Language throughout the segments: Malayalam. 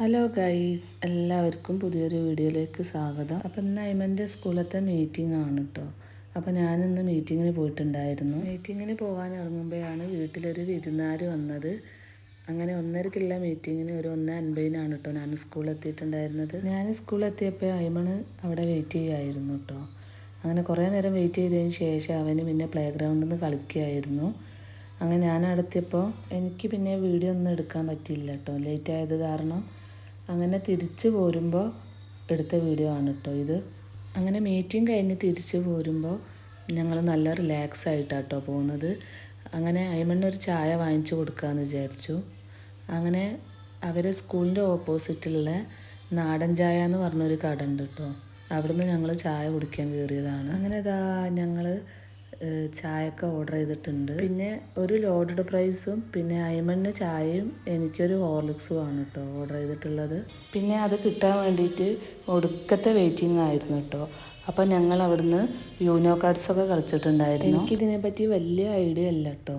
ഹലോ ഗൈസ് എല്ലാവർക്കും പുതിയൊരു വീഡിയോയിലേക്ക് സ്വാഗതം. അപ്പം ഇന്ന് അയ്മന്റെ സ്കൂളത്തെ മീറ്റിംഗ് ആണ് കേട്ടോ അപ്പം ഞാനിന്ന് മീറ്റിങ്ങിന് പോയിട്ടുണ്ടായിരുന്നു. മീറ്റിങ്ങിന് പോകാൻ ഇറങ്ങുമ്പോഴാണ് വീട്ടിലൊരു വിരുന്നാർ വന്നത്. അങ്ങനെ ഒന്നരക്കുള്ള മീറ്റിങ്ങിന് ഒരു ഒന്ന് അൻപതിനാണ് കേട്ടോ ഞാൻ സ്കൂളിൽ എത്തിയിട്ടുണ്ടായിരുന്നത് ഞാൻ സ്കൂളെത്തിയപ്പോൾ അയ്മണ് അവിടെ വെയിറ്റ് ചെയ്യായിരുന്നു കേട്ടോ അങ്ങനെ കുറേ നേരം വെയിറ്റ് ചെയ്തതിന് ശേഷം അവന് പിന്നെ പ്ലേ ഗ്രൗണ്ടിൽ നിന്ന് കളിക്കുകയായിരുന്നു അങ്ങനെ ഞാൻ അടുത്തിയപ്പോൾ എനിക്ക് പിന്നെ വീഡിയോ ഒന്നും എടുക്കാൻ പറ്റിയില്ല കേട്ടോ ലേറ്റ് ആയത് കാരണം അങ്ങനെ തിരിച്ചു പോരുമ്പോൾ എടുത്ത വീഡിയോ ആണ് കേട്ടോ ഇത്. അങ്ങനെ മീറ്റിംഗ് കഴിഞ്ഞ് തിരിച്ചു പോരുമ്പോൾ ഞങ്ങൾ നല്ല റിലാക്സ് ആയിട്ടാണ് കേട്ടോ പോകുന്നത് അങ്ങനെ അയ്മണ്ണ ഒരു ചായ വാങ്ങിച്ചു കൊടുക്കാമെന്ന് വിചാരിച്ചു. അങ്ങനെ അവർ സ്കൂളിന്റെ ഓപ്പോസിറ്റിലുള്ള നാടൻ ചായ എന്ന് പറഞ്ഞൊരു കട ഉണ്ട് കേട്ടോ അവിടുന്ന് ഞങ്ങൾ ചായ കുടിക്കാൻ കയറിയതാണ് അങ്ങനെ ഇതാ ഞങ്ങൾ ചായയൊക്കെ ഓർഡർ ചെയ്തിട്ടുണ്ട്. പിന്നെ ഒരു ലോഡഡ് ഫ്രൈസും പിന്നെ അയമണ്ണ ചായയും എനിക്കൊരു ഹോർലിക്സും ആണ് കേട്ടോ ഓർഡർ ചെയ്തിട്ടുള്ളത്. പിന്നെ അത് കിട്ടാൻ വേണ്ടിയിട്ട് ഒടുക്കത്തെ വെയിറ്റിംഗ് ആയിരുന്നു കേട്ടോ അപ്പോൾ ഞങ്ങൾ അവിടുന്ന് യൂനോ കാർഡ്സൊക്കെ കളിച്ചിട്ടുണ്ടായിരുന്നു. എനിക്കിതിനെ പറ്റി വലിയ ഐഡിയ അല്ല കേട്ടോ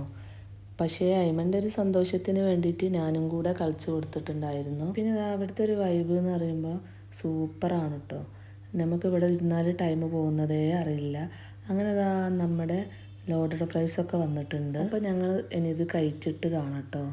പക്ഷേ അയമന്റെ ഒരു സന്തോഷത്തിന് വേണ്ടിയിട്ട് ഞാനും കൂടെ കളിച്ചു കൊടുത്തിട്ടുണ്ടായിരുന്നു. പിന്നെ അവിടുത്തെ ഒരു വൈബ് എന്ന് പറയുമ്പോൾ സൂപ്പറാണ് കേട്ടോ നമുക്കിവിടെ ഇരുന്നാൽ ടൈം പോകുന്നതേ അറിയില്ല. അങ്ങനെ നമ്മുടെ ലോഡഡ് ഫ്രൈസ് ഒക്കെ വന്നിട്ടുണ്ട്. അപ്പോൾ ഞങ്ങൾ ഇനി ഇത് കഴിച്ചിട്ട് കാണാം കേട്ടോ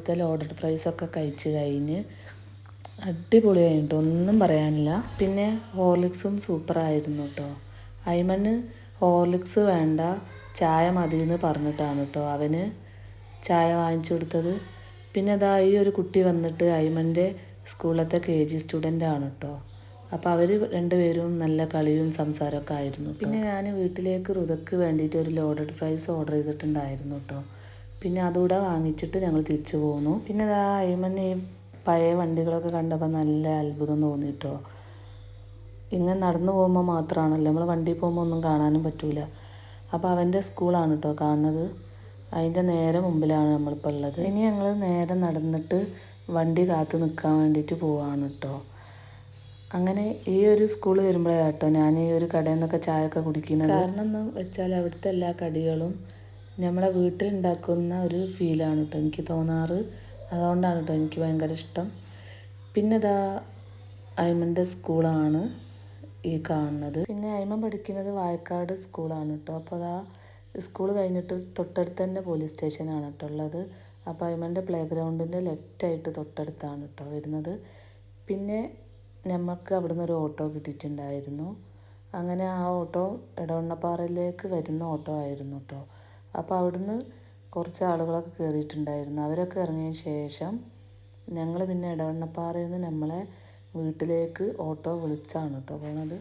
അവിടുത്തെ ലോഡഡ് ഫ്രൈസ് ഒക്കെ കഴിച്ച് കഴിഞ്ഞ് അടിപൊളിയായിട്ട് ഒന്നും പറയാനില്ല. പിന്നെ ഹോർലിക്സും സൂപ്പറായിരുന്നു കേട്ടോ അയ്മണ് ഹോർലിക്സ് വേണ്ട ചായ മതി എന്ന് പറഞ്ഞിട്ടാണ് കേട്ടോ അവന് ചായ വാങ്ങിച്ചു കൊടുത്തത്. പിന്നെ അതാ ഈ ഒരു കുട്ടി വന്നിട്ട് അയ്മന്റെ സ്കൂളിലത്തെ കെ ജി സ്റ്റുഡന്റ് ആണ് കേട്ടോ അപ്പോൾ അവർ രണ്ടുപേരും നല്ല കളിയും സംസാരമൊക്കെ ആയിരുന്നു പിന്നെ ഞാൻ വീട്ടിലേക്ക് റുതക്ക് വേണ്ടിയിട്ട് ഒരു ലോഡഡ് ഫ്രൈസ് ഓർഡർ ചെയ്തിട്ടുണ്ടായിരുന്നു കേട്ടോ പിന്നെ അതുകൂടെ വാങ്ങിച്ചിട്ട് ഞങ്ങൾ തിരിച്ചു പോന്നു. പിന്നെ ഇതാ അയ്മന് ഈ പഴയ വണ്ടികളൊക്കെ കണ്ടപ്പോൾ നല്ല അത്ഭുതം തോന്നി കേട്ടോ ഇങ്ങനെ നടന്നു പോകുമ്പോൾ മാത്രമാണല്ലോ നമ്മൾ വണ്ടി പോകുമ്പോൾ ഒന്നും കാണാനും പറ്റൂല. അപ്പോൾ അവന്റെ സ്കൂളാണ് കേട്ടോ കാണുന്നത്. അതിന്റെ നേരെ മുമ്പിലാണ് നമ്മളിപ്പോൾ ഉള്ളത്. ഇനി ഞങ്ങൾ നേരെ നടന്നിട്ട് വണ്ടി കാത്തു നിൽക്കാൻ വേണ്ടിയിട്ട് പോവാണ് കേട്ടോ അങ്ങനെ ഈ ഒരു സ്കൂൾ വരുമ്പോഴേ കേട്ടോ ഞാൻ ഈ ഒരു കടയിൽ നിന്നൊക്കെ ചായ ഒക്കെ കുടിക്കുന്നത് കാരണം എന്ന് വെച്ചാൽ അവിടുത്തെ എല്ലാ കടികളും നമ്മളെ വീട്ടിലുണ്ടാക്കുന്ന ഒരു ഫീലാണ് കേട്ടോ എനിക്ക് തോന്നാറ്. അതുകൊണ്ടാണ് കേട്ടോ എനിക്ക് ഭയങ്കര ഇഷ്ടം. പിന്നെ ഇതാ അയ്മന്റെ സ്കൂളാണ് ഈ കാണുന്നത്. പിന്നെ അയ്മൻ പഠിക്കുന്നത് വായക്കാട് സ്കൂളാണ് കേട്ടോ അപ്പോൾ അതാ സ്കൂൾ കഴിഞ്ഞിട്ട് തൊട്ടടുത്ത് തന്നെ പോലീസ് സ്റ്റേഷനാണ് കേട്ടോ ഉള്ളത്. അപ്പോൾ അയ്മന്റെ പ്ലേ ഗ്രൗണ്ടിന്റെ ലെഫ്റ്റായിട്ട് തൊട്ടടുത്താണ് കേട്ടോ വരുന്നത്. പിന്നെ നമുക്ക് അവിടുന്ന് ഒരു ഓട്ടോ കിട്ടിയിട്ടുണ്ടായിരുന്നു. അങ്ങനെ ആ ഓട്ടോ എടവണ്ണപ്പാറയിലേക്ക് വരുന്ന ഓട്ടോ ആയിരുന്നു കേട്ടോ അപ്പോൾ അവിടുന്ന് കുറച്ച് ആളുകളൊക്കെ കയറിയിട്ടുണ്ടായിരുന്നു അവരൊക്കെ ഇറങ്ങിയ ശേഷം ഞങ്ങൾ പിന്നെ ഇടവണ്ണപ്പാറയിൽ നിന്ന് നമ്മളെ വീട്ടിലേക്ക് ഓട്ടോ വിളിച്ചാണ് കേട്ടോ പോണത്.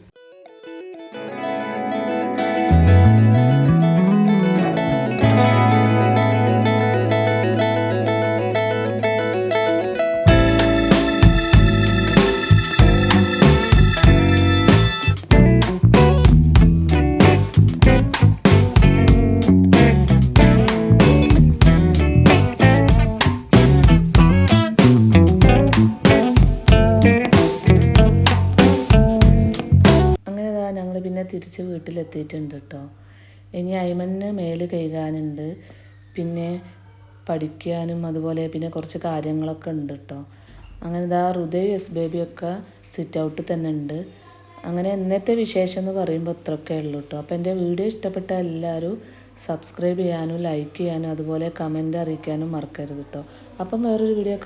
തിരിച്ച് വീട്ടിലെത്തിയിട്ടുണ്ട് കേട്ടോ ഇനി അയ്മന് മേൽ കഴുകാനുണ്ട്. പിന്നെ പഠിക്കാനും അതുപോലെ പിന്നെ കുറച്ച് കാര്യങ്ങളൊക്കെ ഉണ്ട് കേട്ടോ അങ്ങനെ ഇതാ ഹൃദയ എസ് ബേബിയൊക്കെ സിറ്റ് ഔട്ട് തന്നെ ഉണ്ട്. അങ്ങനെ ഇന്നത്തെ വിശേഷം എന്ന് പറയുമ്പോൾ ഇത്രയൊക്കെ ഉള്ളൂ കേട്ടോ അപ്പോൾ എന്റെ വീഡിയോ ഇഷ്ടപ്പെട്ട എല്ലാവരും സബ്സ്ക്രൈബ് ചെയ്യാനും ലൈക്ക് ചെയ്യാനും അതുപോലെ കമന്റ് അറിയിക്കാനും മറക്കരുത് കേട്ടോ അപ്പം വേറൊരു വീഡിയോ